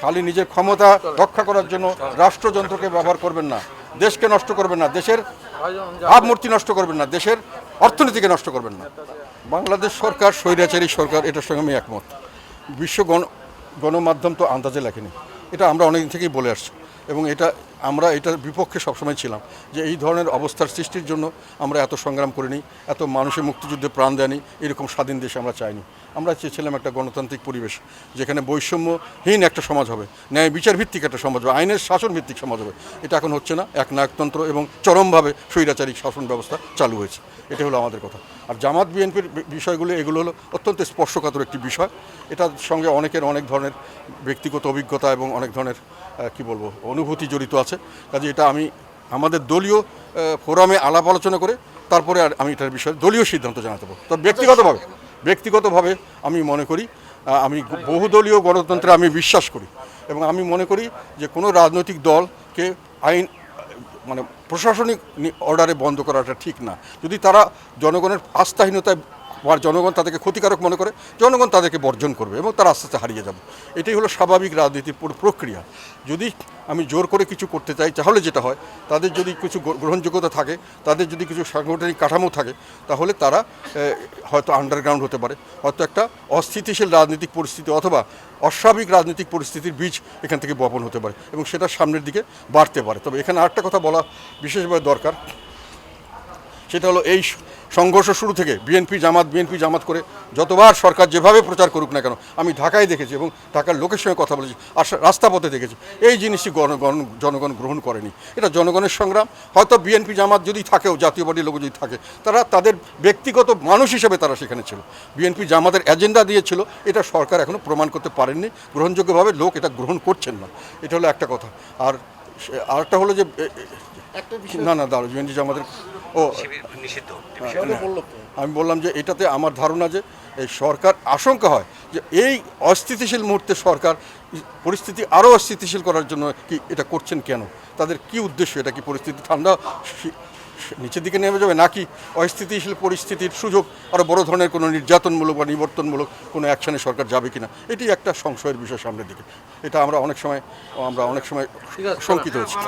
খালি নিজের ক্ষমতা রক্ষা করার জন্য রাষ্ট্রযন্ত্রকে ব্যবহার করবেন না। দেশকে নষ্ট করবেন না। দেশের ভাবমূর্তি নষ্ট করবেন না। দেশের অর্থনীতিকে নষ্ট করবেন না। বাংলাদেশ সরকার, স্বৈরাচারী সরকার, এটার সঙ্গে আমি একমত। বিশ্ব গণ, গণমাধ্যম তো আন্দাজে লেখেনি। এটা আমরা অনেকদিন থেকেই বলে আসছি। এবং এটা আমরা এটার বিপক্ষে সবসময় ছিলাম যে এই ধরনের অবস্থার সৃষ্টির জন্য আমরা এত সংগ্রাম করিনি, এত মানুষের মুক্তিযুদ্ধে প্রাণ দেয়নি, এরকম স্বাধীন দেশ আমরা চাইনি। আমরা চেয়েছিলাম একটা গণতান্ত্রিক পরিবেশ যেখানে বৈষম্যহীন একটা সমাজ হবে ন্যায় বিচার ভিত্তিক একটা সমাজ হবে, আইনের শাসন ভিত্তিক সমাজ হবে। এটা এখন হচ্ছে না, এক নায়কতন্ত্র এবং চরমভাবে স্বৈরাচারী শাসন ব্যবস্থা চালু হয়েছে। এটা হলো আমাদের কথা। আর জামাত বিএনপির বিষয়গুলো, এগুলো হলো অত্যন্ত স্পর্শকাতর একটি বিষয়। এটার সঙ্গে অনেকের অনেক ধরনের ব্যক্তিগত অভিজ্ঞতা এবং অনেক ধরনের কি বলব, অনুভূতি জড়িত আছে। কাজে এটা আমি আমাদের দলীয় ফোরামে আলাপ আলোচনা করে তারপরে আর আমি এটার বিষয়ে দলীয় সিদ্ধান্ত জানাতে পারব। তবে ব্যক্তিগতভাবে ব্যক্তিগতভাবে আমি মনে করি আমি বহুদলীয় গণতন্ত্রে আমি বিশ্বাস করি এবং আমি মনে করি যে কোনো রাজনৈতিক দলকে আইন মানে প্রশাসনিক অর্ডারে বন্ধ করাটা ঠিক না। যদি তারা জনগণের আস্থাহীনতায় বা জনগণ তাদেরকে ক্ষতিকারক মনে করে, জনগণ তাদেরকে বর্জন করবে এবং তারা আস্তে আস্তে হারিয়ে যাবে। এটাই হলো স্বাভাবিক রাজনীতির প্রক্রিয়া। যদি আমি জোর করে কিছু করতে চাই, তাহলে যেটা হয়, তাদের যদি কিছু গ্রহণযোগ্যতা থাকে, তাদের যদি কিছু সাংগঠনিক কাঠামো থাকে, তাহলে তারা হয়তো আন্ডারগ্রাউন্ড হতে পারে। হয়তো একটা অস্থিতিশীল রাজনৈতিক পরিস্থিতি অথবা অস্বাভাবিক রাজনৈতিক পরিস্থিতির বীজ এখান থেকে বপন হতে পারে এবং সেটা সামনের দিকে বাড়তে পারে। তবে এখানে আরেকটা কথা বলা বিশেষভাবে দরকার। সেটা হলো এই সংঘর্ষ শুরু থেকে বিএনপি জামাত বিএনপি জামাত করে যতবার সরকার যেভাবে প্রচার করুক না কেন আমি ঢাকায় দেখেছি এবং ঢাকার লোকের সঙ্গে কথা বলেছি আর রাস্তাপথে দেখেছি। এই জিনিসটি গণগণ জনগণ গ্রহণ করেনি। এটা জনগণের সংগ্রাম। হয়তো বিএনপি জামাত যদি থাকেও জাতীয় পার্টির লোক যদি থাকে তারা তাদের ব্যক্তিগত মানুষ হিসেবে তারা সেখানে ছিল। বিএনপি জামাতের এজেন্ডা দিয়েছিল এটা সরকার এখনও প্রমাণ করতে পারেননি। গ্রহণযোগ্যভাবে লোক এটা গ্রহণ করছেন না। এটা হলো একটা কথা। আর আরেকটা হলো যে না না দাঁড়ো বিএনপি জামাতের ও শিবির নিষিদ্ধ। আমি বললাম যে এটাতে আমার ধারণা যে এই সরকার আশঙ্কা হয় যে এই অস্থিতিশীল মুহূর্তে সরকার পরিস্থিতি আরও অস্থিতিশীল করার জন্য কি এটা করছেন কেন? তাদের কি উদ্দেশ্য? এটা কি পরিস্থিতি ঠান্ডা নিচের দিকে নেমে যাবে নাকি অস্থিতিশীল পরিস্থিতির সুযোগ আরও বড় ধরনের কোনো নির্যাতনমূলক বা নিবর্তনমূলক কোনো অ্যাকশানে সরকার যাবে কিনা? এটি একটা সংশয়ের বিষয় সামনের দিকে। এটা আমরা অনেক সময় আমরা অনেক সময় শঙ্কিত হচ্ছি।